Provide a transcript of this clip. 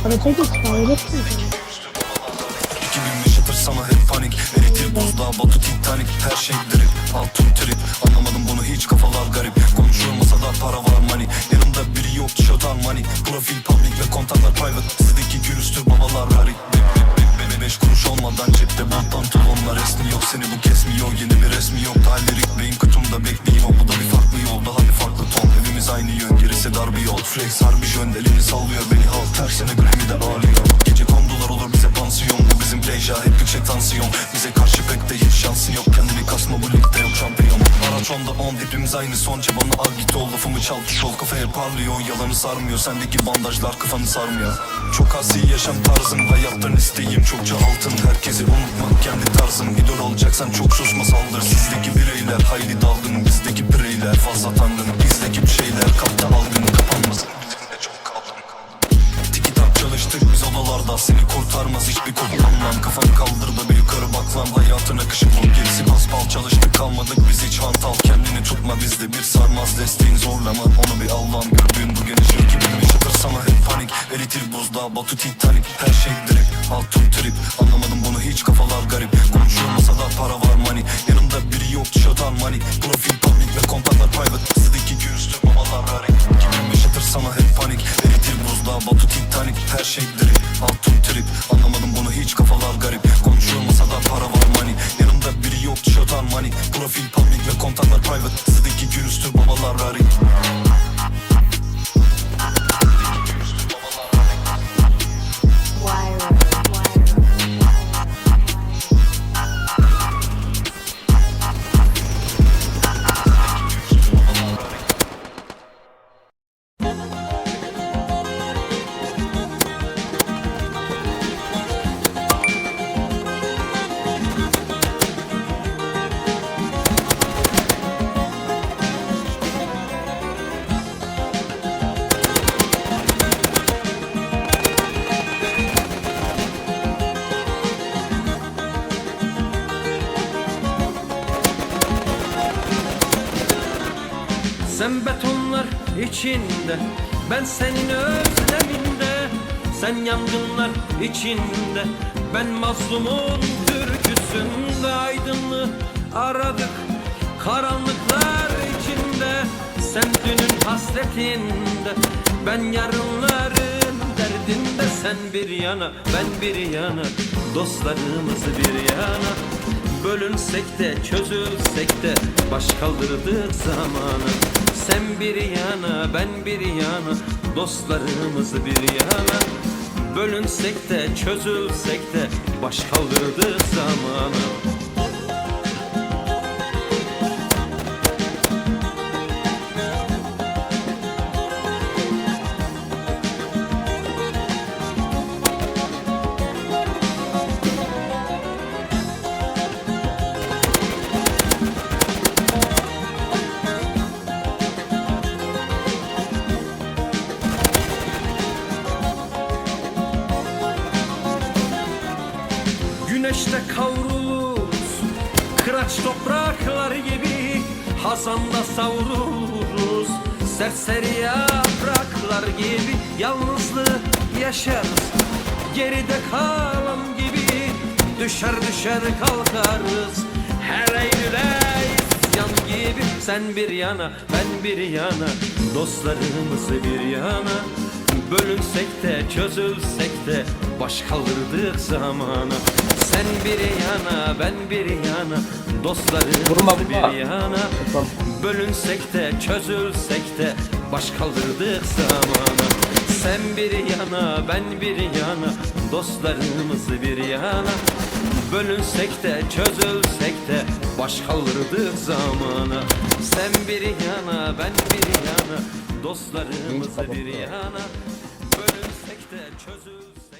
Git kaybetsin. 2000 yaşatır sana hep panik Eritir buzdağı batu titanik Her şey drip altın trip Anlamadım bunu hiç kafalar garip Konuşuyor masada para var money Yanımda biri yok şatan money Profil public ve kontaklar private Sizdeki külüstür babalar garip Bip bip bip bebe beş kuruş olmadan cepte Bant pantolonlar resmi yok seni bu kesmiyor Yeni bir resmi yok Dahil beyin kutumda bekleyeyim O bu da bir farklı yol harbi jön elini sallıyor beni. Halk Tersine Grammy'de ağlıyor. Gece kondular olur bize pansiyon bizim pleja hep yüksek tansiyon. Bize karşı pek de hiç şansın yok. Kendini kasma bu ligde yok şampiyon. Araç onda on hepimiz aynı son Çabanı al git ol. Lafımı çal tuş ol Kafaya parlıyor. Yalanı sarmıyor Sendeki bandajlar kafanı sarmıyor. Çok asi yaşam tarzım Hayattan isteğim çokça altın. Herkesi unutmak kendi tarzım. İdol olacaksan çok susma saldır. Sizdeki bireyler hayli dalgın Bizdeki bireyler fazla tangın. Bizdeki bir şeyler kapta algın Kapanmasın. Bizim de çok kaldım Tiki tak çalıştık biz odalarda Seni kurtarmaz hiçbir kullanmam. Kafanı kaldır da bir yukarı bak lan Hayatın akışı bu. Gerisi paspal Çalıştık kalmadık biz hiç hantal. Kendini tutma bizde bir sarmaz Desteğin zorlama. Onu bir Allah'ım Gördüğün bu geniş ülke bir yaşatır sana hep panik Eritir buzdağı batu titanik. Her şey drip altın trip. Anlamadım bunu hiç kafalar garip. Konuşuyor masada para var money. Yanımda biri yok şatan money. Profil public ve kontaklar private. Sizdeki güçlü babalar garip Sen betonlar içinde Ben senin özleminde. Sen yangınlar içinde Ben mazlumun türküsünde. Aydınlığı aradık Karanlıklar içinde. Sen dünün hasretinde Ben yarınların derdinde. Sen bir yana ben bir yana Dostlarımız bir yana. Bölünsek de çözülsek de baş kaldırdık zamanı Sen bir yana ben bir yana dostlarımız bir yana. Bölünsek de çözülsek de baş kaldırdık zamanı Güneşte kavruluruz. Kıraç topraklar gibi Hazanda savruluruz Serseri yapraklar gibi Yalnızlığı yaşarız. Geride kalan gibi Düşer düşer kalkarız. Her Eylül'e isyan gibi Sen bir yana ben bir yana. Dostlarımız bir yana Bölünsek de çözülsek de baş kaldırdık zamana. Sen bir yana ben bir yana dostlarımız Vurma, vurma. bir yana Bölünsek de çözülsek de baş kaldırdık zamana. Sen bir yana ben bir yana dostlarımız bir yana. Bölünsek de çözülsek de baş kaldırdık zamana. Sen bir yana ben bir yana dostlarımız bir yana Bölünsek de çözülsek